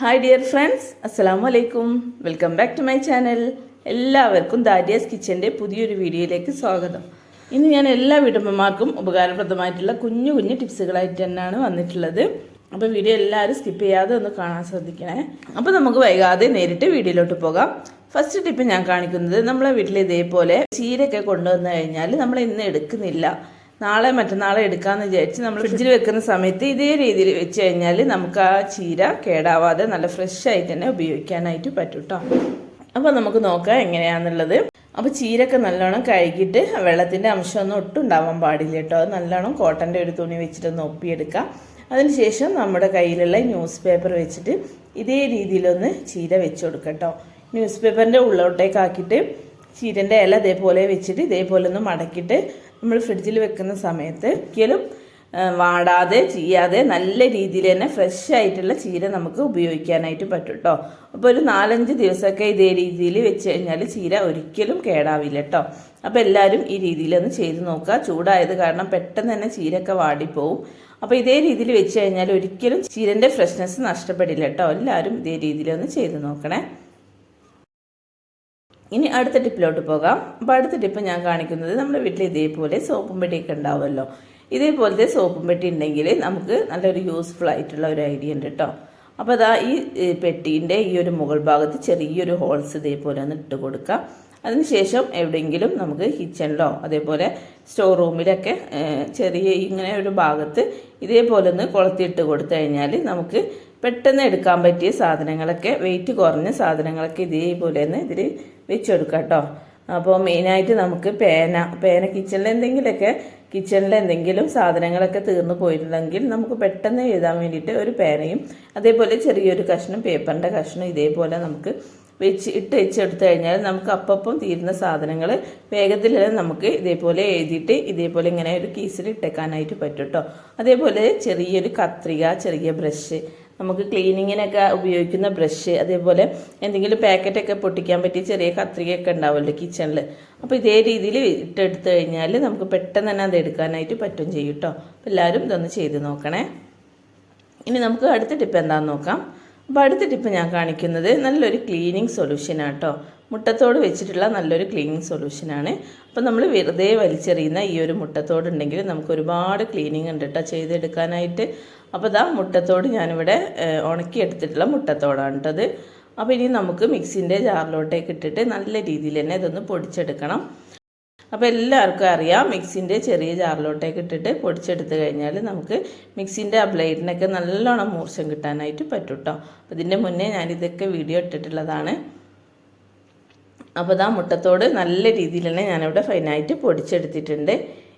Hi dear friends അസ്സലാമു അലൈക്കും welcome back to my channel എല്ലാവർക്കും ദാരിയാസ് കിച്ചന്റെ പുതിയൊരു വീഡിയോയിലേക്ക് സ്വാഗതം. ഇന്ന് ഞാൻ എല്ലാ വീട്ടമ്മമാർക്കും ഉപകാരപ്രദമായിട്ടുള്ള കുഞ്ഞു കുഞ്ഞു ടിപ്സുകളായിട്ട് തന്നെയാണ് വന്നിട്ടുള്ളത്. അപ്പോൾ വീഡിയോ എല്ലാവരും സ്കിപ്പ് ചെയ്യാതെ ഒന്ന് കാണാൻ ശ്രദ്ധിക്കണേ. അപ്പോൾ നമുക്ക് വൈകാതെ നേരിട്ട് വീഡിയോയിലോട്ട് പോകാം. ഫസ്റ്റ് ടിപ്പ് ഞാൻ കാണിക്കുന്നത് നമ്മളെ വീട്ടിൽ ഇതേപോലെ ചീരയൊക്കെ കൊണ്ടുവന്നു കഴിഞ്ഞാൽ നമ്മൾ ഇന്ന് എടുക്കുന്നില്ല. നാളെ മറ്റന്നാളെ എടുക്കാമെന്ന് വിചാരിച്ച് നമ്മൾ ഫ്രിഡ്ജിൽ വെക്കുന്ന സമയത്ത് ഇതേ രീതിയിൽ വെച്ച് കഴിഞ്ഞാൽ നമുക്ക് ആ ചീര കേടാവാതെ നല്ല ഫ്രഷ് ആയിട്ട് തന്നെ ഉപയോഗിക്കാനായിട്ട് പറ്റും കേട്ടോ അപ്പോൾ നമുക്ക് നോക്കാം എങ്ങനെയാണെന്നുള്ളത് അപ്പോൾ ചീരൊക്കെ നല്ലോണം കഴുകിയിട്ട് വെള്ളത്തിന്റെ അംശമൊന്നും ഒട്ടും ഉണ്ടാവാൻ പാടില്ല കേട്ടോ അത് നല്ലോണം കോട്ടന്റെ ഒരു തുണി വെച്ചിട്ടൊന്ന് ഒപ്പിയെടുക്കാം അതിനുശേഷം നമ്മുടെ കയ്യിലുള്ള ന്യൂസ് പേപ്പർ വെച്ചിട്ട് ഇതേ രീതിയിലൊന്ന് ചീര വെച്ച് കൊടുക്കാം കേട്ടോ ന്യൂസ് പേപ്പറിന്റെ ഉള്ളോട്ടേക്കാക്കിയിട്ട് ചീരന്റെ ഇല ഇതേപോലെ വെച്ചിട്ട് ഇതേപോലെ ഒന്ന് മടക്കിയിട്ട് നമ്മൾ ഫ്രിഡ്ജിൽ വെക്കുന്ന സമയത്ത് ഒരിക്കലും വാടാതെ ചെയ്യാതെ നല്ല രീതിയിൽ തന്നെ ഫ്രഷ് ആയിട്ടുള്ള ചീര നമുക്ക് ഉപയോഗിക്കാനായിട്ട് പറ്റും കേട്ടോ അപ്പോൾ ഒരു നാലഞ്ച് ദിവസമൊക്കെ ഇതേ രീതിയിൽ വെച്ച് കഴിഞ്ഞാൽ ചീര ഒരിക്കലും കേടാവില്ല കേട്ടോ അപ്പോൾ എല്ലാവരും ഈ രീതിയിലൊന്ന് ചെയ്ത് നോക്കുക. ചൂടായത് കാരണം പെട്ടെന്ന് തന്നെ ചീരയൊക്കെ വാടിപ്പോവും. അപ്പോൾ ഇതേ രീതിയിൽ വെച്ച് കഴിഞ്ഞാൽ ഒരിക്കലും ചീരന്റെ ഫ്രഷ്നെസ് നഷ്ടപ്പെടില്ല കേട്ടോ എല്ലാവരും ഇതേ രീതിയിലൊന്ന് ചെയ്ത് നോക്കണേ. ഇനി അടുത്ത ടിപ്പിലോട്ട് പോകാം. അപ്പോൾ അടുത്ത ടിപ്പ് ഞാൻ കാണിക്കുന്നത് നമ്മുടെ വീട്ടിൽ ഇതേപോലെ സോപ്പും പെട്ടിയൊക്കെ ഉണ്ടാവുമല്ലോ. ഇതേപോലത്തെ സോപ്പും പെട്ടി ഉണ്ടെങ്കിൽ നമുക്ക് നല്ലൊരു യൂസ്ഫുൾ ആയിട്ടുള്ള ഒരു ഐഡിയ ഉണ്ട് കേട്ടോ അപ്പോൾ അതാ ഈ പെട്ടീന്റെ ഈ ഒരു മുകൾ ഭാഗത്ത് ചെറിയൊരു ഹോൾസ് ഇതേപോലെ ഒന്ന് ഇട്ട് കൊടുക്കുക അതിനുശേഷം എവിടെയെങ്കിലും നമുക്ക് കിച്ചണിലോ അതേപോലെ സ്റ്റോർ റൂമിലൊക്കെ ചെറിയ ഇങ്ങനെ ഒരു ഭാഗത്ത് ഇതേപോലെ ഒന്ന് കൊളുത്തിയിട്ട് കൊടുത്തു കഴിഞ്ഞാൽ നമുക്ക് പെട്ടെന്ന് എടുക്കാൻ പറ്റിയ സാധനങ്ങളൊക്കെ വെയിറ്റ് കുറഞ്ഞ സാധനങ്ങളൊക്കെ ഇതേപോലെ തന്നെ ഇതിൽ വെച്ചെടുക്കാം കേട്ടോ. അപ്പോൾ മെയിനായിട്ട് നമുക്ക് പേന പേന കിച്ചണിൽ എന്തെങ്കിലുമൊക്കെ കിച്ചണിൽ എന്തെങ്കിലും സാധനങ്ങളൊക്കെ തീർന്നു പോയിട്ടുണ്ടെങ്കിൽ നമുക്ക് പെട്ടെന്ന് എഴുതാൻ വേണ്ടിയിട്ട് ഒരു പേനയും അതേപോലെ ചെറിയൊരു കഷ്ണം പേപ്പറിന്റെ കഷ്ണം ഇതേപോലെ നമുക്ക് വെച്ച് ഇട്ട് വെച്ചെടുത്തു കഴിഞ്ഞാൽ നമുക്ക് അപ്പം തീരുന്ന സാധനങ്ങൾ വേഗത്തിൽ നമുക്ക് ഇതേപോലെ എഴുതിയിട്ട് ഇതേപോലെ ഇങ്ങനെ ഒരു കീസിൽ ഇട്ടേക്കാനായിട്ട് പറ്റും കേട്ടോ. അതേപോലെ ചെറിയൊരു കത്രിക ചെറിയ ബ്രഷ് നമുക്ക് ക്ലീനിങ്ങിനൊക്കെ ഉപയോഗിക്കുന്ന ബ്രഷ് അതേപോലെ എന്തെങ്കിലും പാക്കറ്റൊക്കെ പൊട്ടിക്കാൻ പറ്റിയ ചെറിയ കത്രികയൊക്കെ ഉണ്ടാവുമല്ലോ കിച്ചണിൽ അപ്പോൾ ഇതേ രീതിയിൽ ഇട്ടെടുത്ത് കഴിഞ്ഞാൽ നമുക്ക് പെട്ടെന്ന് തന്നെ അത് എടുക്കാനായിട്ട് പറ്റും ചെയ്യും കേട്ടോ. അപ്പോൾ എല്ലാവരും ഇതൊന്ന് ചെയ്ത് നോക്കണേ. ഇനി നമുക്ക് അടുത്ത ടിപ്പ് എന്താണെന്ന് നോക്കാം. അപ്പോൾ അടുത്ത ടിപ്പ് ഞാൻ കാണിക്കുന്നത് നല്ലൊരു ക്ലീനിങ് സൊല്യൂഷനാണ് കേട്ടോ. മുട്ടത്തോട് വെച്ചിട്ടുള്ള നല്ലൊരു ക്ലീനിങ് സൊല്യൂഷനാണ് അപ്പോൾ നമ്മൾ വെറുതെ വലിച്ചെറിയുന്ന ഈ ഒരു മുട്ടത്തോട് ഉണ്ടെങ്കിൽ നമുക്ക് ഒരുപാട് ക്ലീനിങ് ഉണ്ട് കേട്ടോ ചെയ്തെടുക്കാനായിട്ട്. അപ്പോൾ ഇതാ മുട്ടത്തോട് ഞാനിവിടെ ഉണക്കിയെടുത്തിട്ടുള്ള മുട്ടത്തോടാണ് കേട്ടത് അപ്പോൾ ഇനി നമുക്ക് മിക്സിന്റെ ജാറിലോട്ടേക്ക് ഇട്ടിട്ട് നല്ല രീതിയിൽ തന്നെ ഇതൊന്ന് പൊടിച്ചെടുക്കണം. അപ്പോൾ എല്ലാവർക്കും അറിയാം മിക്സിന്റെ ചെറിയ ജാറിലോട്ടേക്ക് ഇട്ടിട്ട് പൊടിച്ചെടുത്ത് കഴിഞ്ഞാൽ നമുക്ക് മിക്സിന്റെ ആ ബ്ലേഡിനൊക്കെ നല്ലോണം മൂർച്ചം കിട്ടാനായിട്ട് പറ്റും കേട്ടോ അപ്പോൾ ഇതിന്റെ മുന്നേ ഞാനിതൊക്കെ വീഡിയോ ഇട്ടിട്ടുള്ളതാണ്. അപ്പോൾ ഇതാ മുട്ടത്തോട് നല്ല രീതിയിൽ തന്നെ ഞാനിവിടെ ഫൈനായിട്ട് പൊടിച്ചെടുത്തിട്ടുണ്ട്.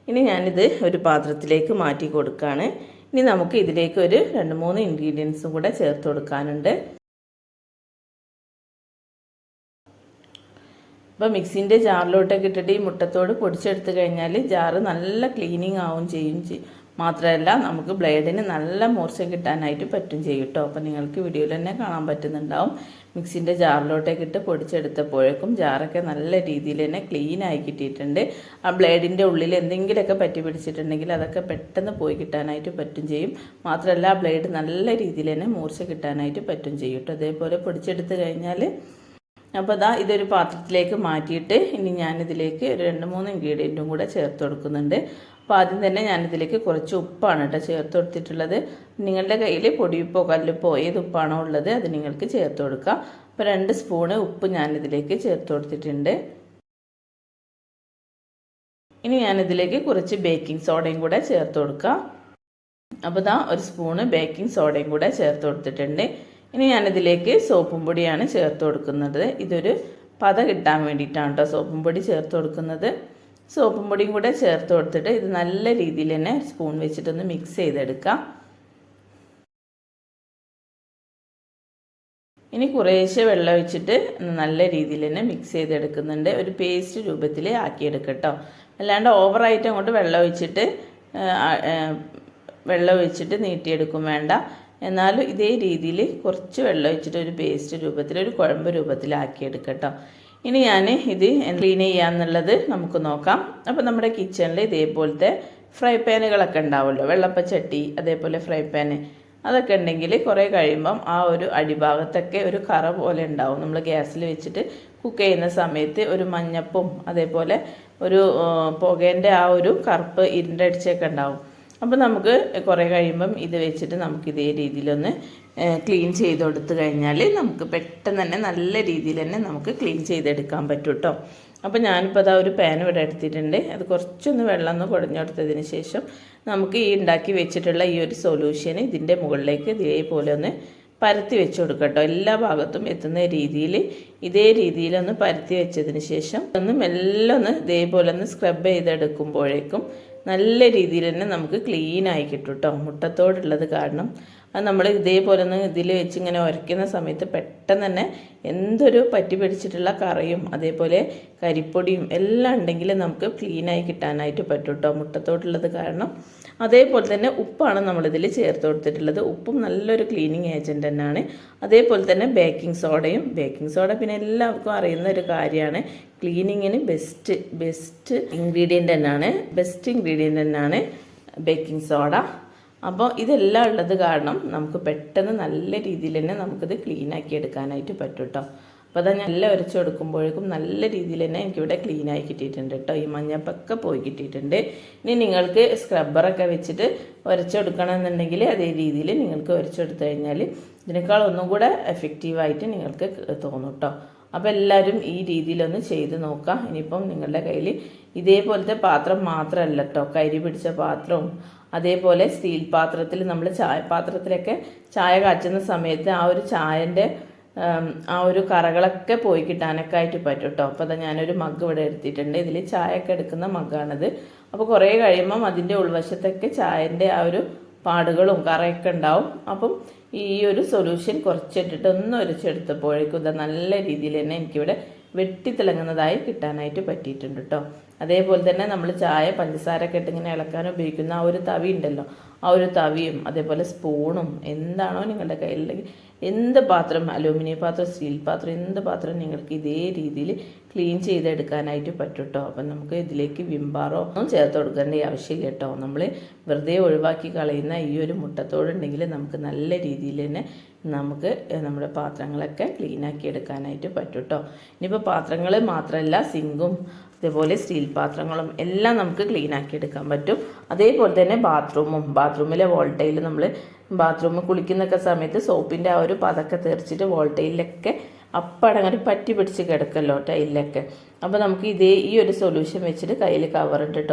ഇനി ഞാനിത് ഒരു പാത്രത്തിലേക്ക് മാറ്റി കൊടുക്കുകയാണ്. ഇനി നമുക്ക് ഇതിലേക്ക് ഒരു രണ്ട് മൂന്ന് ഇൻഗ്രീഡിയൻസും കൂടെ ചേർത്ത് കൊടുക്കാനുണ്ട്. അപ്പോൾ മിക്സിന്റെ ജാറിലോട്ടൊക്കെ ഇട്ടിട്ട് ഈ മുട്ടത്തോട് പൊടിച്ചെടുത്ത് കഴിഞ്ഞാൽ ജാറ് നല്ല ക്ലീനിങ് ആവും ചെയ്യും ചെയ്യും. മാത്രമല്ല നമുക്ക് ബ്ലേഡിന് നല്ല മൂർച്ച കിട്ടാനായിട്ട് പറ്റും ചെയ്യും കേട്ടോ അപ്പോൾ നിങ്ങൾക്ക് വീഡിയോയിൽ തന്നെ കാണാൻ പറ്റുന്നുണ്ടാവും. മിക്സിന്റെ ജാറിലോട്ടേക്ക് ഇട്ട് പൊടിച്ചെടുത്തപ്പോഴേക്കും ജാറൊക്കെ നല്ല രീതിയിൽ തന്നെ ക്ലീൻ ആയി കിട്ടിയിട്ടുണ്ട്. ആ ബ്ലേഡിന്റെ ഉള്ളിൽ എന്തെങ്കിലുമൊക്കെ പറ്റി പിടിച്ചിട്ടുണ്ടെങ്കിൽ അതൊക്കെ പെട്ടെന്ന് പോയി കിട്ടാനായിട്ട് പറ്റും ചെയ്യും. മാത്രമല്ല ആ ബ്ലേഡ് നല്ല രീതിയിൽ തന്നെ മൂർച്ച കിട്ടാനായിട്ട് പറ്റും ചെയ്യും കേട്ടോ അതേപോലെ പൊടിച്ചെടുത്ത് കഴിഞ്ഞാൽ അപ്പോൾ അതാ ഇതൊരു പാത്രത്തിലേക്ക് മാറ്റിയിട്ട് ഇനി ഞാനിതിലേക്ക് ഒരു രണ്ട് മൂന്ന് ഇൻഗ്രീഡിയന്റും കൂടെ ചേർത്ത് കൊടുക്കുന്നുണ്ട്. അപ്പോൾ ആദ്യം തന്നെ ഞാനിതിലേക്ക് കുറച്ച് ഉപ്പാണ് കേട്ടോ ചേർത്ത് കൊടുത്തിട്ടുള്ളത്. നിങ്ങളുടെ കയ്യിൽ പൊടിയുപ്പോ കല്ലുപ്പോ ഏത് ഉപ്പാണോ ഉള്ളത് അത് നിങ്ങൾക്ക് ചേർത്ത് കൊടുക്കാം. അപ്പോൾ രണ്ട് സ്പൂണ് ഉപ്പ് ഞാനിതിലേക്ക് ചേർത്ത് കൊടുത്തിട്ടുണ്ട്. ഇനി ഞാനിതിലേക്ക് കുറച്ച് ബേക്കിംഗ് സോഡയും കൂടെ ചേർത്ത് കൊടുക്കാം. അപ്പോൾ ദാ ഒരു സ്പൂണ് ബേക്കിംഗ് സോഡയും കൂടെ ചേർത്ത് കൊടുത്തിട്ടുണ്ട്. ഇനി ഞാനിതിലേക്ക് സോപ്പും പൊടിയാണ് ചേർത്ത് കൊടുക്കുന്നത്. ഇതൊരു പത കിട്ടാൻ വേണ്ടിയിട്ടാണ് കേട്ടോ സോപ്പും പൊടി ചേർത്ത് കൊടുക്കുന്നത്. സോപ്പും പൊടിയും കൂടെ ചേർത്ത് കൊടുത്തിട്ട് ഇത് നല്ല രീതിയിൽ തന്നെ സ്പൂൺ വെച്ചിട്ടൊന്ന് മിക്സ് ചെയ്തെടുക്കാം. ഇനി കുറേശ്ശെ വെള്ളം വെച്ചിട്ട് നല്ല രീതിയിൽ തന്നെ മിക്സ് ചെയ്തെടുക്കുന്നുണ്ട്. ഒരു പേസ്റ്റ് രൂപത്തിൽ ആക്കിയെടുക്കട്ടോ. അല്ലാണ്ട് ഓവറായിട്ട് അങ്ങോട്ട് വെള്ളം ഒഴിച്ചിട്ട് വെള്ളം ഒഴിച്ചിട്ട് നീട്ടിയെടുക്കും വേണ്ട. എന്നാലും ഇതേ രീതിയിൽ കുറച്ച് വെള്ളം ഒഴിച്ചിട്ട് ഒരു പേസ്റ്റ് രൂപത്തിൽ ഒരു കുഴമ്പ് രൂപത്തിലാക്കിയെടുക്കട്ടോ ഇനി ഞാൻ ഇത് ക്ലീൻ ചെയ്യാന്നുള്ളത് നമുക്ക് നോക്കാം. അപ്പോൾ നമ്മുടെ കിച്ചണിൽ ഇതേപോലത്തെ ഫ്രൈ പാനുകളൊക്കെ ഉണ്ടാവുമല്ലോ. വെള്ളപ്പച്ചട്ടി അതേപോലെ ഫ്രൈ പാന് അതൊക്കെ ഉണ്ടെങ്കിൽ കുറേ കഴിയുമ്പം ആ ഒരു അടിഭാഗത്തൊക്കെ ഒരു കറ പോലെ ഉണ്ടാവും. നമ്മൾ ഗ്യാസിൽ വെച്ചിട്ട് കുക്ക് ചെയ്യുന്ന സമയത്ത് ഒരു മഞ്ഞപ്പും അതേപോലെ ഒരു പുകേന്റെ ആ ഒരു കറുപ്പ് ഇരുണ്ടടിച്ചൊക്കെ ഉണ്ടാവും. അപ്പോൾ നമുക്ക് കുറേ കഴിയുമ്പം ഇത് വെച്ചിട്ട് നമുക്ക് ഇതേ രീതിയിലൊന്ന് ക്ലീൻ ചെയ്ത് കൊടുത്തു കഴിഞ്ഞാൽ നമുക്ക് പെട്ടെന്ന് തന്നെ നല്ല രീതിയിൽ തന്നെ നമുക്ക് ക്ലീൻ ചെയ്തെടുക്കാൻ പറ്റും കേട്ടോ അപ്പോൾ ഞാനിപ്പോൾ അതാ ഒരു പാൻ ഇവിടെ എടുത്തിട്ടുണ്ട്. അത് കുറച്ചൊന്ന് വെള്ളം ഒന്ന് കുടഞ്ഞെടുത്തതിന് ശേഷം നമുക്ക് ഈ ഉണ്ടാക്കി വെച്ചിട്ടുള്ള ഈ ഒരു സൊല്യൂഷൻ ഇതിന്റെ മുകളിലേക്ക് ഇതേപോലെ ഒന്ന് പരത്തി വെച്ച് കൊടുക്കട്ടോ എല്ലാ ഭാഗത്തും എത്തുന്ന രീതിയിൽ ഇതേ രീതിയിലൊന്ന് പരത്തി വെച്ചതിന് ശേഷം ഒന്ന് മെല്ലെ ഒന്ന് ഇതേപോലെ ഒന്ന് സ്ക്രബ് ചെയ്തെടുക്കുമ്പോഴേക്കും നല്ല രീതിയിൽ തന്നെ നമുക്ക് ക്ലീൻ ആയി കിട്ടും കേട്ടോ മുട്ടത്തോടുള്ളത് കാരണം അത് നമ്മൾ ഇതേപോലെ ഒന്ന് ഇതിൽ വെച്ച് ഇങ്ങനെ ഉരയ്ക്കുന്ന സമയത്ത് പെട്ടെന്ന് തന്നെ എന്തൊരു പറ്റി പിടിച്ചിട്ടുള്ള കറയും അതേപോലെ കരിപ്പൊടിയും എല്ലാം ഉണ്ടെങ്കിൽ നമുക്ക് ക്ലീനായി കിട്ടാനായിട്ട് പറ്റും കേട്ടോ മുട്ടത്തോട്ടുള്ളത് കാരണം അതേപോലെ തന്നെ ഉപ്പാണ് നമ്മളിതിൽ ചേർത്ത് കൊടുത്തിട്ടുള്ളത്. ഉപ്പും നല്ലൊരു ക്ലീനിങ് ഏജന്റ് തന്നെയാണ് അതേപോലെ തന്നെ ബേക്കിംഗ് സോഡയും ബേക്കിംഗ് സോഡ പിന്നെ എല്ലാവർക്കും അറിയുന്ന ഒരു കാര്യമാണ്. ക്ലീനിങ്ങിന് ബെസ്റ്റ് ബെസ്റ്റ് ഇൻഗ്രീഡിയന്റ് തന്നെയാണ് ബെസ്റ്റ് ഇൻഗ്രീഡിയന്റ് തന്നെയാണ് ബേക്കിംഗ് സോഡ അപ്പോൾ ഇതെല്ലാം ഉള്ളത് കാരണം നമുക്ക് പെട്ടെന്ന് നല്ല രീതിയിൽ തന്നെ നമുക്കിത് ക്ലീൻ ആക്കി എടുക്കാനായിട്ട് പറ്റും കേട്ടോ അപ്പോൾ അതാ ഞാൻ എല്ലാം ഉരച്ച് കൊടുക്കുമ്പോഴേക്കും നല്ല രീതിയിൽ തന്നെ എനിക്കിവിടെ ക്ലീൻ ആയി കിട്ടിയിട്ടുണ്ട് കേട്ടോ ഈ മഞ്ഞപ്പൊക്കെ പോയി കിട്ടിയിട്ടുണ്ട്. ഇനി നിങ്ങൾക്ക് സ്ക്രബ്ബറൊക്കെ വെച്ചിട്ട് ഉരച്ചെടുക്കണമെന്നുണ്ടെങ്കിൽ അതേ രീതിയിൽ നിങ്ങൾക്ക് ഉരച്ചെടുത്തു കഴിഞ്ഞാൽ ഇതിനേക്കാൾ ഒന്നും കൂടെ എഫക്റ്റീവായിട്ട് നിങ്ങൾക്ക് തോന്നും കേട്ടോ അപ്പോൾ എല്ലാവരും ഈ രീതിയിലൊന്ന് ചെയ്ത് നോക്കാം. ഇനിയിപ്പം നിങ്ങളുടെ കയ്യിൽ ഇതേപോലത്തെ പാത്രം മാത്രമല്ല കേട്ടോ കരി പിടിച്ച പാത്രവും അതേപോലെ സ്റ്റീൽ പാത്രത്തിൽ നമ്മൾ ചായ പാത്രത്തിലൊക്കെ ചായ കാച്ചുന്ന സമയത്ത് ആ ഒരു ചായന്റെ ആ ഒരു കറകളൊക്കെ പോയി കിട്ടാനൊക്കെ ആയിട്ട് പറ്റും കേട്ടോ അപ്പോൾ അതാ ഞാനൊരു മഗ് ഇവിടെ എടുത്തിട്ടുണ്ട്. ഇതിൽ ചായയൊക്കെ എടുക്കുന്ന മഗ്ഗാണിത് അപ്പോൾ കുറേ കഴിയുമ്പം അതിന്റെ ഉൾവശത്തൊക്കെ ചായന്റെ ആ ഒരു പാടുകളും കറയൊക്കെ ഉണ്ടാവും. അപ്പം ഈ ഒരു സൊല്യൂഷൻ കുറച്ചിട്ടിട്ട് ഒന്ന് ഒരച്ചെടുത്തപ്പോഴേക്കും ഇത് നല്ല രീതിയിൽ തന്നെ എനിക്കിവിടെ വെട്ടിത്തിളങ്ങുന്നതായി കിട്ടാനായിട്ട് പറ്റിയിട്ടുണ്ട് കേട്ടോ അതേപോലെ തന്നെ നമ്മൾ ചായ പഞ്ചസാരൊക്കെ ഇട്ട് ഇങ്ങനെ ഇളക്കാൻ ഉപയോഗിക്കുന്ന ആ ഒരു തവി ഉണ്ടല്ലോ ആ ഒരു തവിയും അതേപോലെ സ്പൂണും എന്താണോ നിങ്ങളുടെ കയ്യിലുണ്ടെങ്കിൽ എന്ത് പാത്രം അലൂമിനിയം പാത്രം സ്റ്റീൽ പാത്രം എന്ത് പാത്രം നിങ്ങൾക്ക് ഇതേ രീതിയിൽ ക്ലീൻ ചെയ്തെടുക്കാനായിട്ട് പറ്റും അപ്പം നമുക്ക് ഇതിലേക്ക് വിംബാറോ ഒന്നും ചേർത്ത് കൊടുക്കേണ്ട ആവശ്യമില്ല കേട്ടോ. നമ്മൾ വെറുതെ ഒഴിവാക്കി കളയുന്ന ഈ ഒരു മുട്ടത്തോടുണ്ടെങ്കിൽ നമുക്ക് നല്ല രീതിയിൽ തന്നെ നമുക്ക് നമ്മുടെ പാത്രങ്ങളൊക്കെ ക്ലീനാക്കി എടുക്കാനായിട്ട് പറ്റും കേട്ടോ. ഇനിയിപ്പോൾ പാത്രങ്ങൾ മാത്രമല്ല സിങ്കും അതേപോലെ സ്റ്റീൽ പാത്രങ്ങളും എല്ലാം നമുക്ക് ക്ലീനാക്കി എടുക്കാൻ പറ്റും. അതേപോലെ തന്നെ ബാത്റൂമും ബാത്റൂമിലെ വോൾട്ടയിൽ നമ്മൾ ബാത്റൂമിൽ കുളിക്കുന്നൊക്കെ സമയത്ത് സോപ്പിന്റെ ആ ഒരു പതൊക്കെ തെറിച്ചിട്ട് വോൾട്ടയിലൊക്കെ അപ്പടങ്ങനെ പറ്റി പിടിച്ച് കിടക്കല്ലോ ടൈലിലൊക്കെ. അപ്പോൾ നമുക്ക് ഇതേ ഈ ഒരു സൊല്യൂഷൻ വെച്ചിട്ട് കയ്യിൽ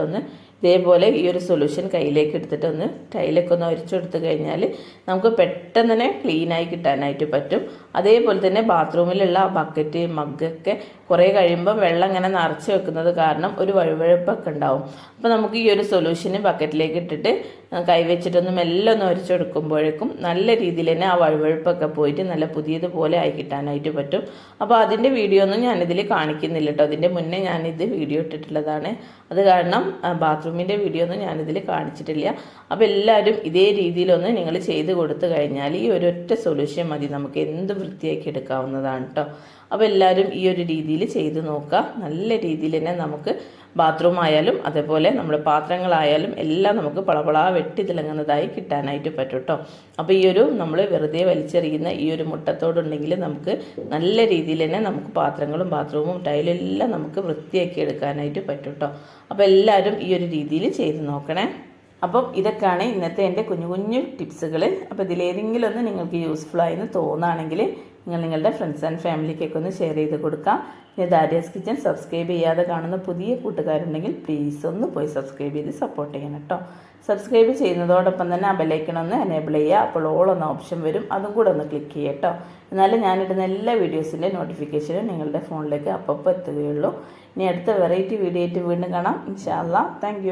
ഒന്ന്. ഇതേപോലെ ഈ ഒരു സൊല്യൂഷൻ കയ്യിലേക്ക് എടുത്തിട്ടൊന്ന് ടൈലൊക്കെ ഒന്ന് ഒരിച്ചെടുത്ത് കഴിഞ്ഞാൽ നമുക്ക് പെട്ടെന്ന് തന്നെ ക്ലീനായി കിട്ടാനായിട്ട് പറ്റും. അതേപോലെ തന്നെ ബാത്റൂമിലുള്ള ബക്കറ്റ് മഗ്ഗൊക്കെ കുറേ കഴിയുമ്പോൾ വെള്ളം ഇങ്ങനെ നിറച്ച് വെക്കുന്നത് കാരണം ഒരു വഴുവഴുപ്പൊക്കെ ഉണ്ടാവും. അപ്പോൾ നമുക്ക് ഈ ഒരു സൊല്യൂഷന് ബക്കറ്റിലേക്ക് ഇട്ടിട്ട് കൈവച്ചിട്ടൊന്ന് മെല്ലെ ഒന്ന് ഒരച്ചെടുക്കുമ്പോഴേക്കും നല്ല രീതിയിൽ തന്നെ ആ വഴുവഴുപ്പൊക്കെ പോയിട്ട് നല്ല പുതിയതുപോലെ ആയി കിട്ടാനായിട്ട് പറ്റും. അപ്പോൾ അതിന്റെ വീഡിയോ ഒന്നും ഞാനിതിൽ കാണിക്കുന്നില്ല കേട്ടോ അതിന്റെ മുന്നേ ഞാനിത് വീഡിയോ ഇട്ടിട്ടുള്ളതാണ്. അത് കാരണം ബാത്റൂമിന്റെ വീഡിയോ ഒന്നും ഞാനിതിൽ കാണിച്ചിട്ടില്ല. അപ്പോൾ എല്ലാവരും ഇതേ രീതിയിലൊന്ന് നിങ്ങൾ ചെയ്ത് കൊടുത്തു കഴിഞ്ഞാൽ ഈ ഒരൊറ്റ സൊല്യൂഷൻ മതി. നമുക്ക് എന്ത് വൃത്തിയാക്കി എടുക്കാവുന്നതാണ് കേട്ടോ അപ്പോൾ എല്ലാവരും ഈ ഒരു രീതിയിൽ ചെയ്ത് നോക്കുക. നല്ല രീതിയിൽ തന്നെ നമുക്ക് ബാത്റൂം ആയാലും അതേപോലെ നമ്മുടെ പാത്രങ്ങളായാലും എല്ലാം നമുക്ക് പളപള വെട്ടി തിളങ്ങുന്നതായി കിട്ടാനായിട്ട് പറ്റും കേട്ടോ. അപ്പോൾ ഈ ഒരു നമ്മൾ വെറുതെ വലിച്ചെറിയുന്ന ഈ ഒരു മുട്ടത്തോടുണ്ടെങ്കിൽ നമുക്ക് നല്ല രീതിയിൽ തന്നെ നമുക്ക് പാത്രങ്ങളും ബാത്റൂമും ടൈലും എല്ലാം നമുക്ക് വൃത്തിയാക്കി എടുക്കാനായിട്ട് പറ്റും കേട്ടോ. അപ്പോൾ എല്ലാവരും ഈ ഒരു രീതിയിൽ ചെയ്ത് നോക്കണേ. അപ്പം ഇതൊക്കെയാണ് ഇന്നത്തെ എന്റെ കുഞ്ഞു കുഞ്ഞു ടിപ്സുകൾ അപ്പോൾ ഇതിലേതെങ്കിലും ഒന്ന് നിങ്ങൾക്ക് യൂസ്ഫുൾ ആയെന്ന് തോന്നുകയാണെങ്കിൽ നിങ്ങൾ നിങ്ങളുടെ ഫ്രണ്ട്സ് ആൻഡ് ഫാമിലിക്കൊക്കെ ഒന്ന് ഷെയർ ചെയ്ത് കൊടുക്കാം. ഇനി ദാരിയാസ് കിച്ചൻ സബ്സ്ക്രൈബ് ചെയ്യാതെ കാണുന്ന പുതിയ കൂട്ടുകാരുണ്ടെങ്കിൽ പ്ലീസ് ഒന്ന് പോയി സബ്സ്ക്രൈബ് ചെയ്ത് സപ്പോർട്ട് ചെയ്യണം കേട്ടോ. സബ്സ്ക്രൈബ് ചെയ്യുന്നതോടൊപ്പം തന്നെ ബെല്ലൈക്കൺ എനേബിൾ ചെയ്യുക. അപ്പോൾ ഓൾ എന്ന ഓപ്ഷൻ വരും. അതും കൂടെ ഒന്ന് ക്ലിക്ക് ചെയ്യുക കേട്ടോ. എന്നാലും ഞാനിടുന്ന എല്ലാ വീഡിയോസിന്റെ നോട്ടിഫിക്കേഷനും നിങ്ങളുടെ ഫോണിലേക്ക് അപ്പോൾ എത്തുകയുള്ളൂ. ഇനി അടുത്ത വെറൈറ്റി വീഡിയോ ആയിട്ട് വീണ്ടും കാണാം. ഇൻഷാല്ല താങ്ക്